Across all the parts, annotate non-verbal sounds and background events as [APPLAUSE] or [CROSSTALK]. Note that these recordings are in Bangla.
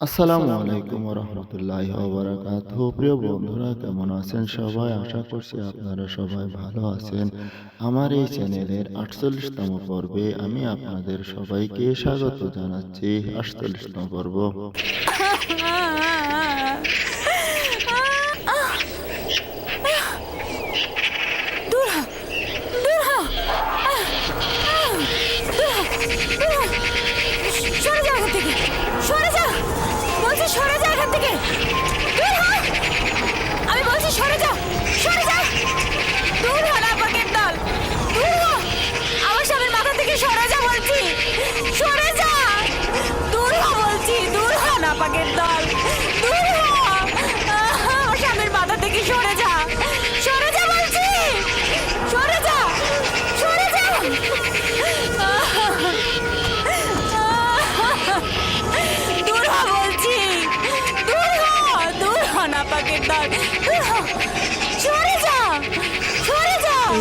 আসসালামু আলাইকুম রহমতুল্লাহ বারাকাত প্রিয় বন্ধুরা কেমন আছেন সবাই? আশা করছি আপনারা সবাই ভালো আছেন। আমার এই চ্যানেলের আটচল্লিশতম পর্বে আমি আপনাদের সবাইকে স্বাগত জানাচ্ছি। আটচল্লিশতম পর্ব। [LAUGHS]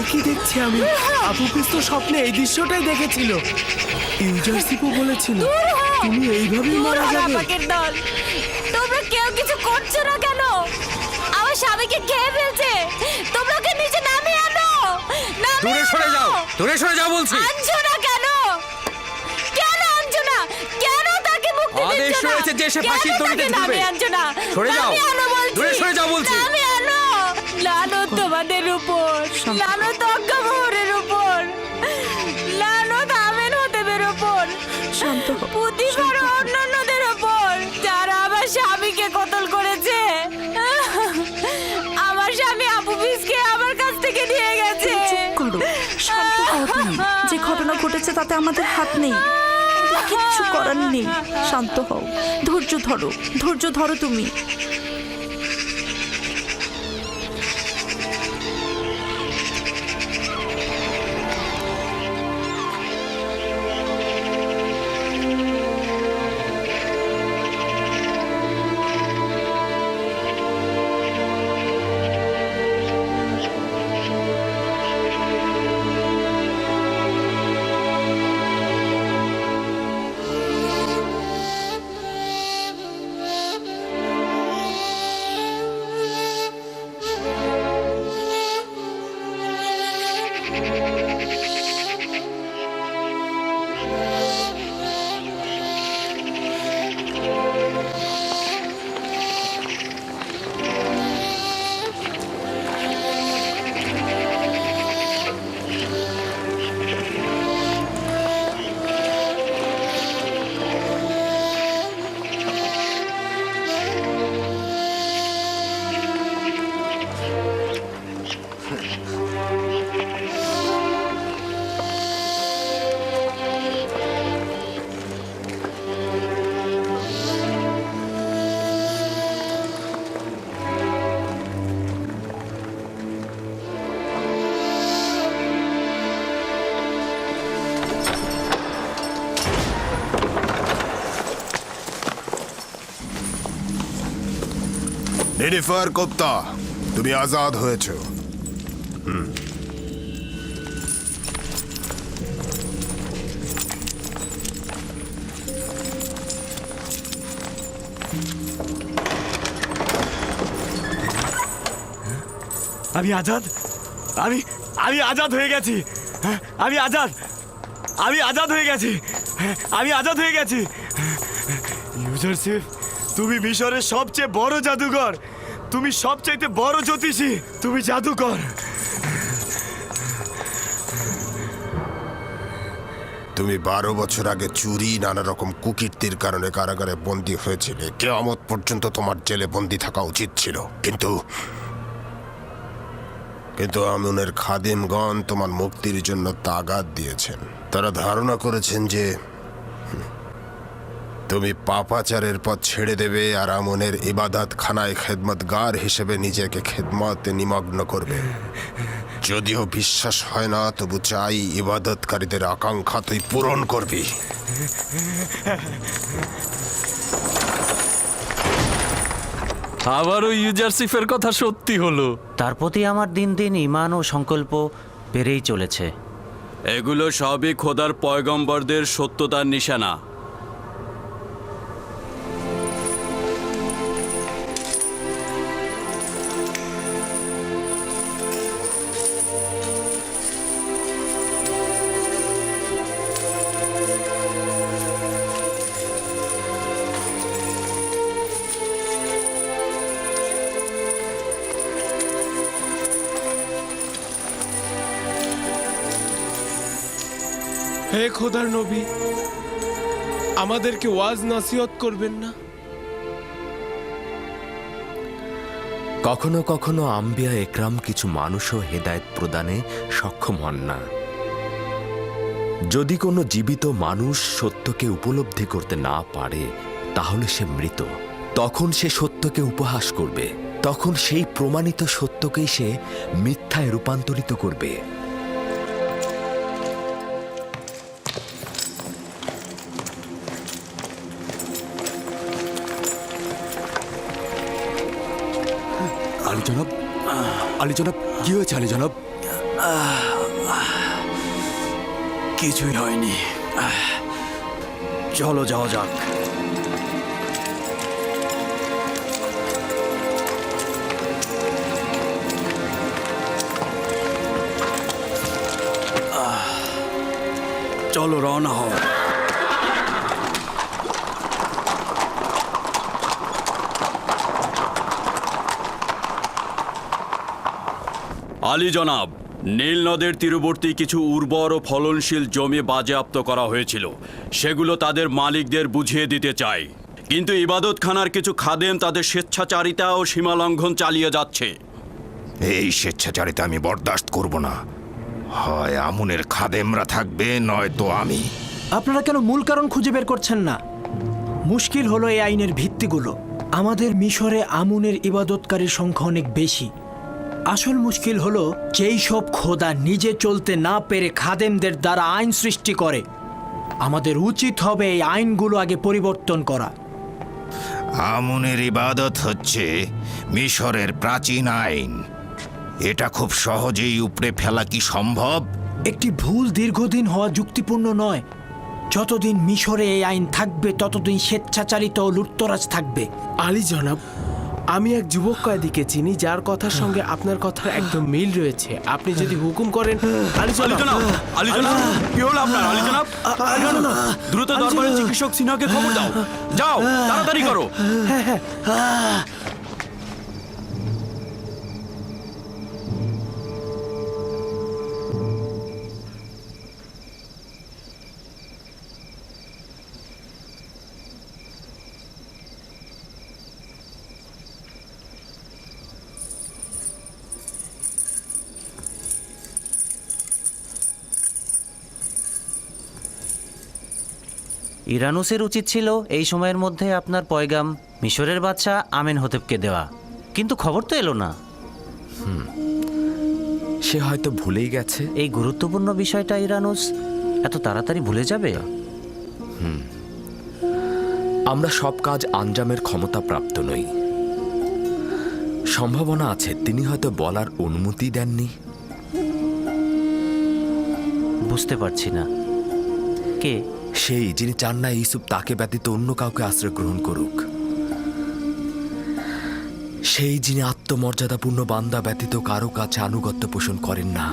কি দেখছি আমি? আপু পিস তো স্বপ্নে এই দৃশ্যটাই দেখেছিল। ইউজারশিপও বলেছিল তুমি এইভাবেই মারা যাবে। পাকের দল। তোমরা কেউ কিছু করছ না কেন? আমার স্বামীকে খেয়ে ফেলছে। তোমরা ওকে নিচে নামিয়ে আনো। দূরে সরে যাও। দূরে সরে যাও বলছি। আনছো না কেন? কেন আনছো না? কেন তাকে মুক্তি আদেশ দিচ্ছ না? রয়েছে যে সে ফাঁসির দড়িতে তাকে ঝুলবে? নামিয়ে আনছো না? সরে যাও। নামিয়ে আনো বলছি। দূরে সরে যাও বলছি। নামিয়ে আনো। লানত তোমাদের উপর লানত অজ্ঞামোহরের উপর লানত আমেন হতেবের উপর। শান্ত হও, অন্যান্যদের উপর যারা আমার স্বামীকে কতল করেছে। আমার স্বামী আপু বিসকে আমার কাছ থেকে নিয়ে গেছে। যে ঘটনা ঘটেছে তাতে আমাদের হাত নেই। কিচ্ছু করার নেই। শান্ত হও। ধৈর্য ধরো। ধৈর্য ধরো তুমি। নিনিফার কোপ্তা তুমি আজাদ হয়েছ। আমি আজাদ? আমি আমি আজাদ হয়ে গেছি। হ্যাঁ, আমি আজাদ। আমি আজাদ হয়ে গেছি। হ্যাঁ, আমি আজাদ হয়ে গেছি। ইউজারশিপ? তুমি মিশরের সবচেয়ে বড় জাদুঘর। তুমি সবচাইতে বড় জ্যোতিষী। তুমি জাদুকর। তুমি বারো বছর আগে চুরি নানা রকম কুকীর্তির কারণে কারাগারে বন্দী হয়েছিলে। কেয়ামত পর্যন্ত তোমার জেলে বন্দী থাকা উচিত ছিল। কিন্তু কিন্তু আমুনের খাদিমগণ তোমার মুক্তির জন্য তাগাদ দিয়েছেন। তারা ধারণা করেছেন যে তুমি পাপাচারের পথ ছেড়ে দেবে আর আমনের ইবাদাত খানায় খেদমতগার হিসেবে নিজেকে খেদমতে নিমগ্ন করবে। যদিও বিশ্বাস হয় না তবু চাই ইবাদতকারীদের আকাঙ্ক্ষা তুই পূরণ করবি। আবারও ইউজারশিপের কথা সত্যি হলো। তার প্রতি আমার দিন দিন ইমান ও সংকল্প বেড়েই চলেছে। এগুলো সবই খোদার পয়গম্বরদের সত্যতার নিশানা। খোদার নবী, আমাদেরকে ওয়াজ নাসিহত করবেন না? কখনো কখনো আম্বিয়া একরাম কিছু মানুষও হেদায়েত প্রদানে সক্ষম হন না। যদি কোনো জীবিত মানুষ সত্যকে উপলব্ধি করতে না পারে, তাহলে সে মৃত। তখন সে সত্যকে উপহাস করবে। তখন সেই প্রমাণিত সত্যকেই সে মিথ্যায় রূপান্তরিত করবে। আলী জনাব কি হয়েছে আলী জনাব? কিছুই হয়নি। চলো যাওয়া যাক। চলো রওনা হও। আলী জনাব নীল নদের তীরবর্তী কিছু উর্বর ও ফলনশীল জমি বাজেয়াপ্ত করা হয়েছিল। সেগুলো তাদের মালিকদের বুঝিয়ে দিতে চাই। কিন্তু ইবাদতখানার কিছু খাদেম তাদের স্বেচ্ছাচারিতা ও সীমালঙ্ঘন চালিয়ে যাচ্ছে। এই স্বেচ্ছাচারিতা আমি বরদাস্ত করব না। হয় আমুনের খাদেমরা থাকবে নয়তো আমি। আপনারা কেন মূল কারণ খুঁজে বের করছেন না? মুশকিল হলো এই আইনের ভিত্তিগুলো। আমাদের মিশরে আমুনের ইবাদতকারীর সংখ্যা অনেক বেশি। আসল মুশকিল হলো যেই সব খোদা নিজে চলতে না পেরে খাদেমদের দ্বারা আইন সৃষ্টি করে। আমাদের উচিত হবে এই আইনগুলো আগে পরিবর্তন করা। আমনের ইবাদত হচ্ছে মিশরের প্রাচীন আইন। এটা খুব সহজেই উপড়ে ফেলা কি সম্ভব? একটি ভুল দীর্ঘদিন হওয়া যুক্তিপূর্ণ নয়। যতদিন মিশরে এই আইন থাকবে ততদিন স্বেচ্ছাচারিত ও লুটতরাজ থাকবে। আলী জনাব আমি এক যুবক কয়েদিকে চিনি যার কথার সঙ্গে আপনার কথার একদম মিল রয়েছে। আপনি যদি হুকুম করেন আলী আলী জনাব জনাব আলী জনাব কি হলো আপনার? আলী জনাব দ্রুত দরবারে চিকিৎসক সিনহাকে খবর দাও। যাও তাড়াতাড়ি করো। ইরানুসের উচিত ছিল এই সময়ের মধ্যে আপনার পয়গাম মিশরের বাচ্চা আমেন হতেবকে দেওয়া। কিন্তু খবর তো এলো না। সে হয়তো ভুলেই গেছে। এই গুরুত্বপূর্ণ বিষয়টা ইরানুস এত তাড়াতাড়ি ভুলে যাবে? আমরা সব কাজ আঞ্জামের ক্ষমতা প্রাপ্ত নই। সম্ভাবনা আছে তিনি হয়তো বলার অনুমতি দেননি। বুঝতে পারছি না। কে? সেই যিনি চান না ইউসুফ তাকে ব্যতীত অন্য কাউকে আশ্রয় গ্রহণ করুক। সেই যিনি আত্মমর্যাদাপূর্ণ বান্দা ব্যতীত কারও কাছে আনুগত্য পোষণ করেন না।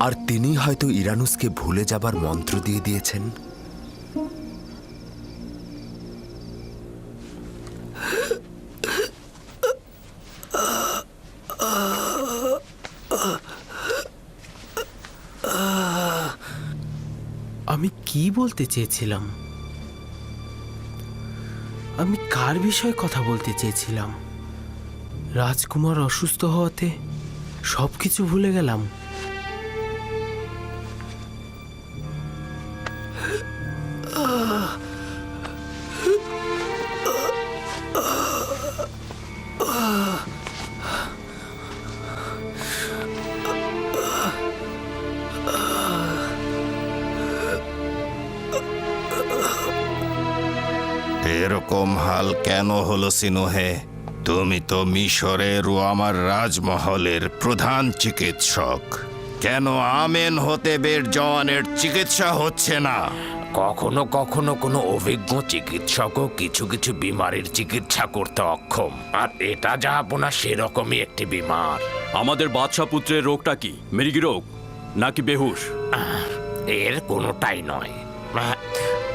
আর তিনি হয়তো ইরানুসকে ভুলে যাবার মন্ত্র দিয়ে দিয়েছেন। কি বলতে চেয়েছিলাম? আমি কার বিষয়ে কথা বলতে চেয়েছিলাম? রাজকুমার অসুস্থ হওয়াতে সব কিছু ভুলে গেলাম। কেন হলো সিনোহে? তুমি তো মিশরের ও আমার রাজমহলের প্রধান চিকিৎসক। কেন আমেন হতে বের জওয়ানের চিকিৎসা হচ্ছে না? কখনো কখনো কোনো অভিজ্ঞ চিকিৎসকও কিছু কিছু বিমারির চিকিৎসা করতে অক্ষম। আর এটা যা আপনার সেরকমই একটি বিমার। আমাদের বাদশা পুত্রের রোগটা কি? মৃগী রোগ নাকি বেহুশ? এর কোনোটাই নয়।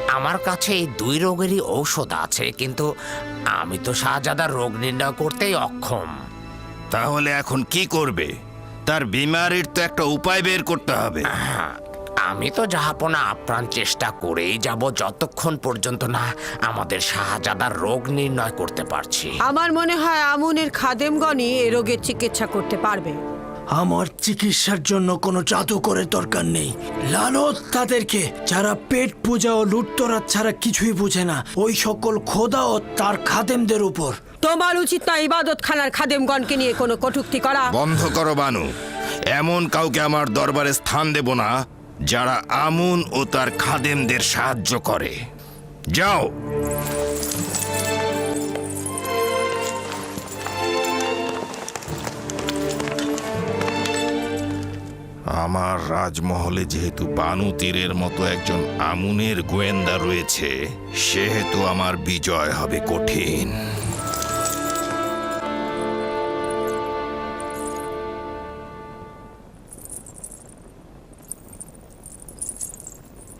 আমার কাছে এই দুই রোগেরই ঔষধ আছে কিন্তু আমি তো শাহজাদার রোগ নির্ণয় করতেই অক্ষম। তাহলে এখন কি করবে? তার বিমারির তো একটা উপায় বের করতে হবে। আমি তো জাহাপনা আপ্রাণ চেষ্টা করেই যাব যতক্ষণ পর্যন্ত না আমাদের শাহজাদার রোগ নির্ণয় করতে পারছি। আমার মনে হয় আমুনের খাদেমগণই এ রোগের চিকিৎসা করতে পারবে। আমার চিকিৎসার জন্য কোনো জাদুকরের দরকার নেই। লালত তাদেরকে যারা পেট পূজা ও লুটতরাজ ছাড়া কিছুই বোঝে না ওই সকল খোদা ও তার খাদেমদের উপর। তোমার উচিত না ইবাদত খানার খাদেমগণকে নিয়ে কোনো কটুক্তি করা। বন্ধ করো বানু। এমন কাউকে আমার দরবারে স্থান দেব না যারা আমুন ও তার খাদেমদের সাহায্য করে। যাও। আমার রাজমহলে যেহেতু বানু তীরের মতো একজন আমুনের গোয়েন্দা রয়েছে, সেহেতু আমার বিজয় হবে কঠিন।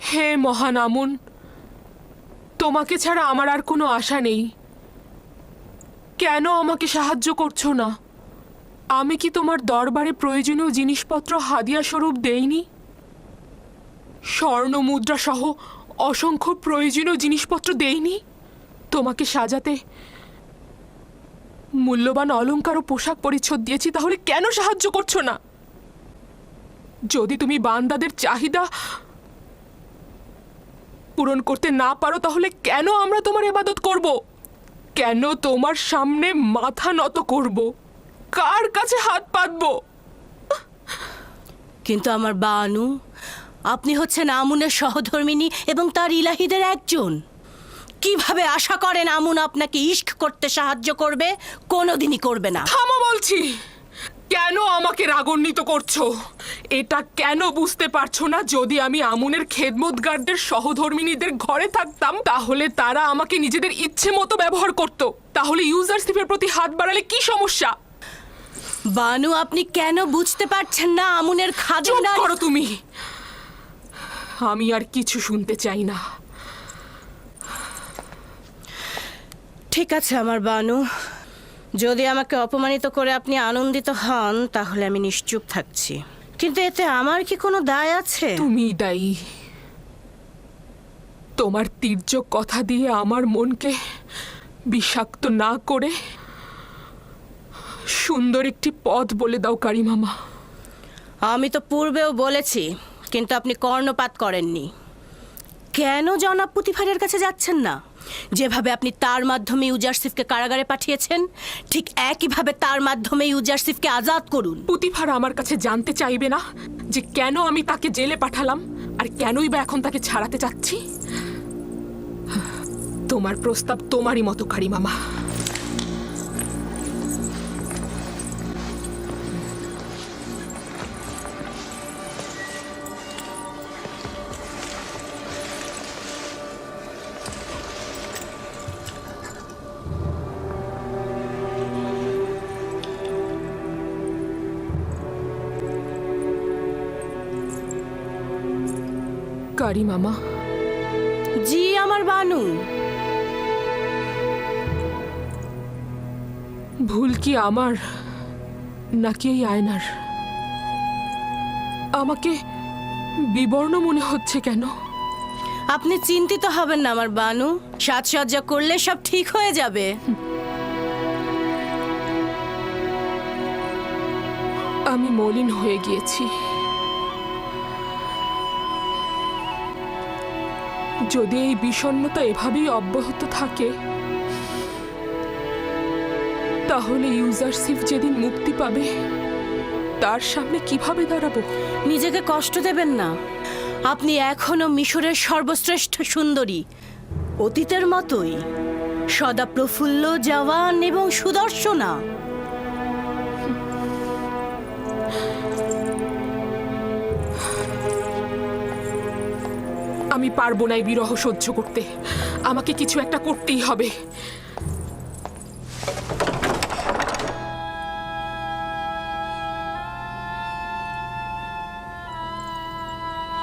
হে মহান আমুন, তোমাকে ছাড়া আমার আর কোনো আশা নেই। কেন আমাকে সাহায্য করছ না? আমি কি তোমার দরবারে প্রয়োজনীয় জিনিসপত্র হাদিয়া স্বরূপ দেইনি? স্বর্ণ মুদ্রা সহ অসংখ্য প্রয়োজনীয় জিনিসপত্র দেইনি? তোমাকে সাজাতে মূল্যবান অলংকার ও পোশাক পরিচ্ছদ দিয়েছি, তাহলে কেন সাহায্য করছ না? যদি তুমি বান্দাদের চাহিদা পূরণ করতে না পারো, তাহলে কেন আমরা তোমার ইবাদত করব? কেন তোমার সামনে মাথা নত করব? কার কাছে হাত পাতবো কিন্তু আমার বানু আপনি হচ্ছেন আমুনের সহধর্মিনী এবং তার ইলাহিদের একজন। কীভাবে আশা করেন আমুন আপনাকে ইস্ক করতে সাহায্য করবে? কোনোদিনই করবে না। থামো বলছি। কেন আমাকে রাগান্বিত করছ? এটা কেন বুঝতে পারছ না যদি আমি আমুনের খেদমতগারদের সহধর্মিনীদের ঘরে থাকতাম তাহলে তারা আমাকে নিজেদের ইচ্ছে মতো ব্যবহার করত। তাহলে ইউজারশিপের প্রতি হাত বাড়ালে কি সমস্যা? বানু আপনি কেন বুঝতে পারছেন না আমুনের খাজনা করো তুমি। আমি আর কিছু শুনতে চাই না। ঠিক আছে আমার বানু যদি আমাকে অপমানিত করে আপনি আনন্দিত হন তাহলে আমি নিশ্চুপ থাকছি। কিন্তু এতে আমার কি কোনো দায় আছে? তুমি দায়ী। তোমার তীর্যক কথা দিয়ে আমার মনকে বিষাক্ত না করে সুন্দর একটি পথ বলে দাও কারি মামা আমি তো পূর্বেও বলেছি কিন্তু আপনি কর্ণপাত করেননি। কেন জনাব পুতিফারের কাছে যাচ্ছেন না? যেভাবে আপনি তার মাধ্যমে ইউজারসিফকে কারাগারে পাঠিয়েছেন ঠিক একইভাবে তার মাধ্যমে ইউজারসিফকে আজাদ করুন। পুতিফার আমার কাছে জানতে চাইবে না যে কেন আমি তাকে জেলে পাঠালাম আর কেনই বা এখন তাকে ছাড়াতে চাচ্ছি? তোমার প্রস্তাব তোমারই মতো কারি মামা কারি মামা। জি আমার বানু। ভুল কি আমার নাকি এই আয়নার? আমাকে বিবর্ণ মনে হচ্ছে কেন? আপনি চিন্তিত হবেন না আমার বানু। সাজসজ্জা করলে সব ঠিক হয়ে যাবে। আমি মলিন হয়ে গিয়েছি। যদি এই বিষণ্ণতা এভাবেই অব্যাহত থাকে, তাহলে ইউজারশিপ যেদিন মুক্তি পাবে, তার সামনে কীভাবে দাঁড়াবো? নিজেকে কষ্ট দেবেন না। আপনি এখনও মিশরের সর্বশ্রেষ্ঠ সুন্দরী। অতীতের মতোই সদা প্রফুল্ল, জওয়ান এবং সুদর্শনা। আমি পারব না এই বিরহ সহ্য করতে। আমাকে কিছু একটা করতেই হবে।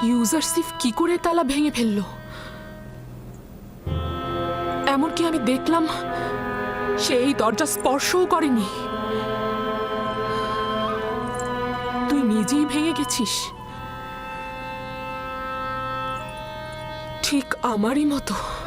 ইউজারশিপ কি করে তালা ভেঙে ফেলল? এমনকি আমি দেখলাম, সে এই দরজা স্পর্শও করেনি। তুই নিজেই ভেঙে গেছিস। আমারই মতো তোমার মনে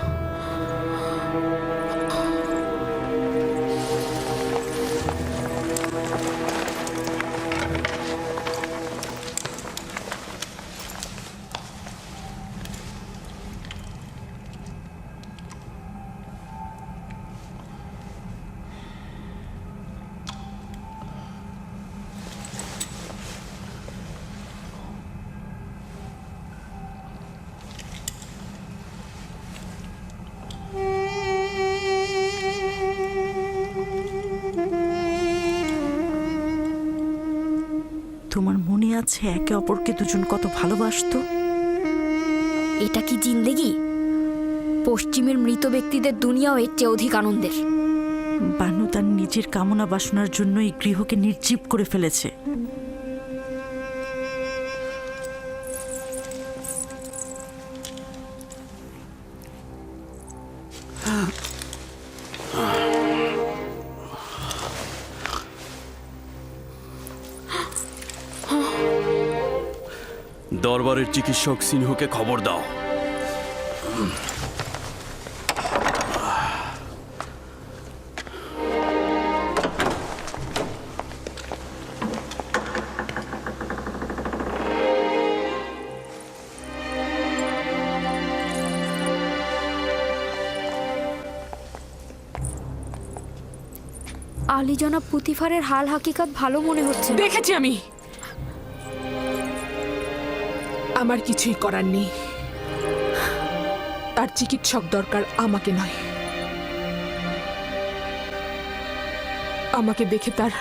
আছে একে অপরকে দুজন কত ভালোবাসতো? এটা কি জিন্দেগি? পশ্চিমের মৃত ব্যক্তিদের দুনিয়াও এর চেয়ে অধিক আনন্দের। বানু তার নিজের কামনা বাসনার জন্য এই গৃহকে নির্জীব করে ফেলেছে। চিকিৎসক সিংহকে খবর দাও। আলী জনাব পুতিফারের হাল হাকিকাত ভালো মনে হচ্ছে দেখেছি আমি। আমার কিছুই করার নেই। তার চিকিৎসক দরকার আমাকে নয়। আমাকে দেখে তার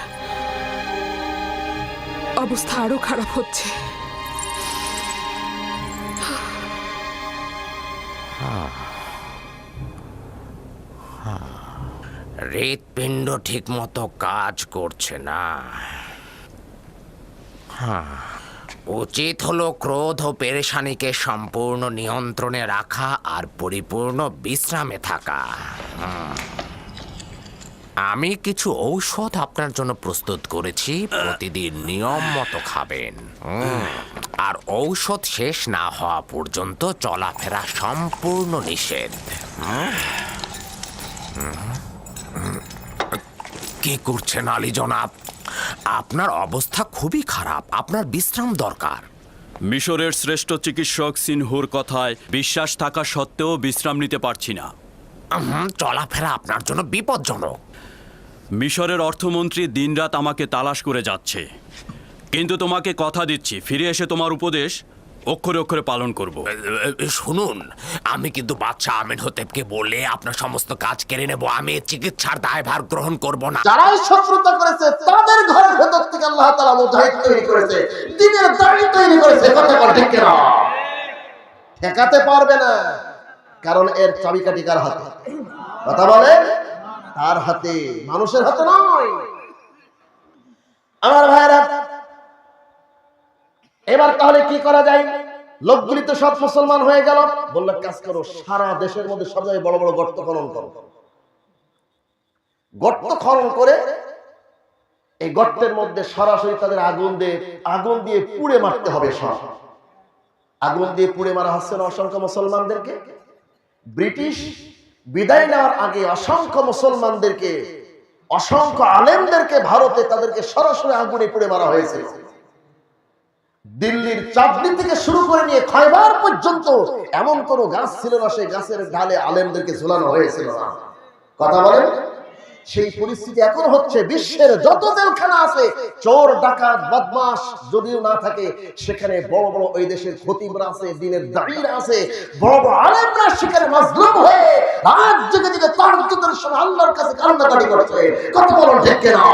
অবস্থা আরও খারাপ হচ্ছে। হৃৎপিণ্ড ঠিক মতো কাজ করছে না হ্যাঁ, উচিত হলো ক্রোধ ও পেরেশানিকে সম্পূর্ণ নিয়ন্ত্রণে রাখা আর পরিপূর্ণ বিশ্রামে থাকা। আমি কিছু ঔষধ আপনার জন্য প্রস্তুত করেছি, প্রতিদিন নিয়ম মতো খাবেন। আর ঔষধ শেষ না হওয়া পর্যন্ত চলাফেরা সম্পূর্ণ নিষেধ। কি করছেন আলী জনাব আপনার অবস্থা খুবই খারাপ আপনার বিশ্রাম দরকার। মিশরের শ্রেষ্ঠ চিকিৎসক সিনহুর কথায় বিশ্বাস থাকা সত্ত্বেও বিশ্রাম নিতে পারছি না। চলাফেরা আপনার জন্য বিপজ্জনক। মিশরের অর্থমন্ত্রী দিনরাত আমাকে তালাশ করে যাচ্ছে। কিন্তু তোমাকে কথা দিচ্ছি ফিরে এসে তোমার উপদেশ অক্ষরে অক্ষরে পালন করব। শুনুন আমি কিন্তু বাচ্চা আমিন হতেবকে বলে আপনার সমস্ত কাজ কেড়ে নেব। আমি চিকিৎসার দায়ভার গ্রহণ করব না। যারাই শত্রুতা করেছে তাদের ঘরের ভেতর থেকে আল্লাহ তালা মুজাহিদ তৈরি করেছে। দিনের দাড়ি তৈরি করেছে কথা বল ঠিক কেন? ঠেকাতে পারবে না কারণ এর চাবিকাঠি কার হাতে? কথা বলে? তার হাতে মানুষের হাতে নয়। আমার ভাইরা এবার তাহলে কি করা যায়? লোকগুলি তো সব মুসলমান হয়ে গেল। বললে, কাজ করো, সারা দেশের মধ্যে সব জায়গায় বড় বড় গর্ত খনন করো। গর্ত খনন করে এই গর্তের মধ্যে সরাসরি তাদের আগুন দিয়ে আগুন দিয়ে পুড়ে মারতে হবে সব। আগুন দিয়ে পুড়ে মারা হচ্ছে না অসংখ্য মুসলমানদেরকে। ব্রিটিশ বিদায় নেওয়ার আগে অসংখ্য মুসলমানদেরকে, অসংখ্য আলেমদেরকে ভারতে তাদেরকে সরাসরি আগুনে পুড়ে মারা হয়েছে দিল্লির চাঁদনি থেকে শুরু করে নিয়ে খয়বার পর্যন্ত এমন কোন গাছ ছিল না, সেই গাছের ডালে আলেমদেরকে ঝুলানো হয়েছিল না। কথা বলেন? সেই পরিস্থিতি এখন হচ্ছে বিশ্বের যত জেলখানা আছে, চোর, ডাকাত বদমাস যদিও না থাকে, সেখানে বড় বড় ওই দেশের খতিবরা আছে, দিনের দাঁড়িয়ে আছে, বড় বড় আলেমরা সেখানে মাজলুম হয়ে রাত জেগে জেগে তার আল্লাহর কাছে কান্নাকাটি করছে। কত বড় ঠিক না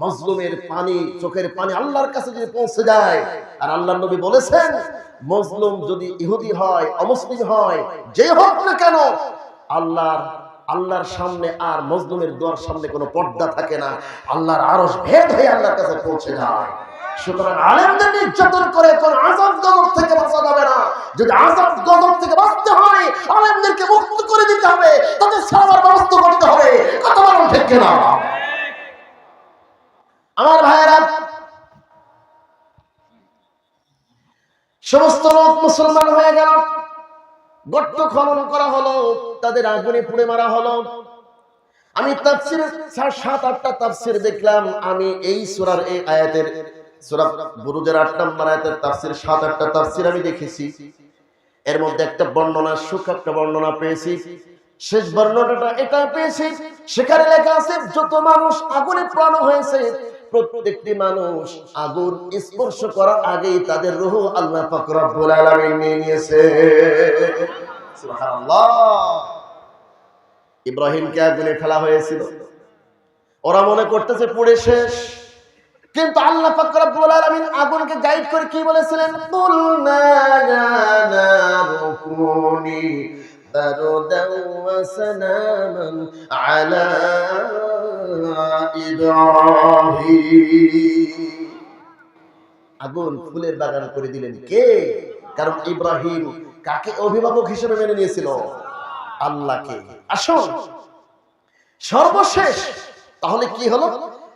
মজলুমের পানি, চোখের পানি আল্লাহর কাছে যদি পৌঁছে যায়, আর আল্লাহ নবী বলেছেন, মজলুম যদি ইহুদি হয়, অমুসলিম হয়, যে হোক না কেন, আল্লাহর আল্লাহর সামনে আর মজলুমের দোয়ার সামনে কোনো পর্দা থাকে না। আল্লাহর আরও ভেদ হয়ে আল্লাহর কাছে পৌঁছে যায়। আলেমদের নির্যাতন করে কোন আজাব গজব থেকে বাঁচা যাবে না। যদি আজাব গজব থেকে বাঁচতে হয়, আলেমদেরকে মুক্ত করে দিতে হবে, তাদের সারাবার ব্যবস্থা করতে হবে। কত বড় ঠিক না আমার ভাইয়েরা, সমস্ত লোক মুসলমান হয়ে গেল। গর্ত খনন করা হলো, তাদের আগুনে পুড়ে মারা হলো। আমি তাফসির সাত, আটটা তাফসির দেখলাম। আমি এই সূরার এই আয়াতের, সূরা বুরুজের আট নম্বর আয়াতের তাফসির, সাত, আটটা তাফসির আমি দেখেছি। এর মধ্যে একটা বর্ণনা, সুখ একটা বর্ণনা পেয়েছি। শেষ বর্ণনাটা এটা পেয়েছি। সেখানে লেখা আছে, যত মানুষ আগুনে প্রাণ হয়েছে প্রত্যেকটি মানুষ আগুন স্পর্শ করার আগেই তাদের রুহ আল্লাহ পাক রব্বুল নিয়ে নিয়েছে। ইব্রাহিমকে আগুনে ফেলা হয়েছিল। ওরা মনে করতেছে পুড়ে শেষ। কিন্তু আল্লাহ পাক রব্বুল আলামিন আগুনকে গাইড করে কি বলেছিলেন? কুনি আগুন ফুলের বাগান করে দিলেন কে? কারণ ইব্রাহিম কাকে অভিভাবক হিসেবে মেনে নিয়েছিল? আল্লাহকে। আসুন। সর্বশেষ। তাহলে কি হলো?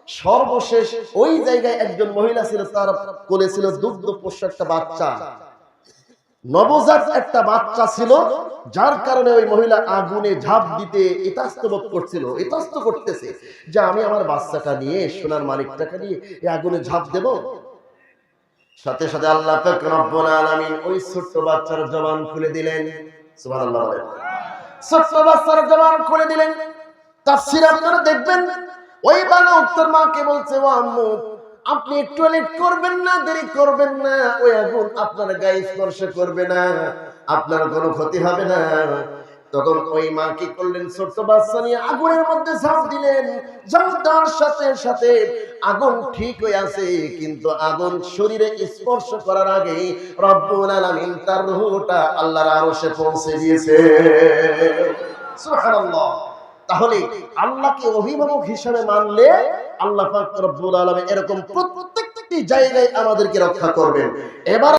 সর্বশেষ ওই জায়গায় একজন মহিলা ছিল তার কোলে ছিল দুগ্ধ পোষ্য একটা বাচ্চা। নবজাত একটা বাচ্চা ছিল, যার কারণে ওই মহিলা আগুনে ঝাঁপ দিতে ইতস্ত করছিল, ইতস্ত করতেছে যে আমি আমার বাচ্চাটা নিয়ে সোনার মালিকটাকে নিয়ে এই আগুনে ঝাঁপ দেব। সাথে সাথে আল্লাহ রব্বুল আলামিন ওই ছোট্ট বাচ্চার জবান খুলে দিলেন। সুবহানাল্লাহ ছোট্ট বাচ্চার জবান খুলে দিলেন। তাফসীর আপনারা দেখবেন, ওই বালক তোর মাকে বলছে, ও আম্মু আপনি একটু লেট করবেন না, দেরি করবেন না। ওই আগুন আপনার গায়ে স্পর্শ করবে না, আপনার কোনো ক্ষতি হবে না। তখন ওই মা কি করলেন? ছোট্ট বাচ্চা নিয়ে আগুনের মধ্যে ঝাঁপ দিলেন। ঝাঁপ সাথে সাথে আগুন ঠিক হয়ে আছে, কিন্তু আগুন শরীরে স্পর্শ করার আগে রব্বুল আলামিন তার রূহটা আল্লাহর আরশে পৌঁছে দিয়েছে। তাহলে আল্লাহকে অভিভাবক হিসেবে মানলে আল্লাহ রব্বুল এরকম প্রত্যেকটি জায়গায় আমাদেরকে রক্ষা করবেন। এবার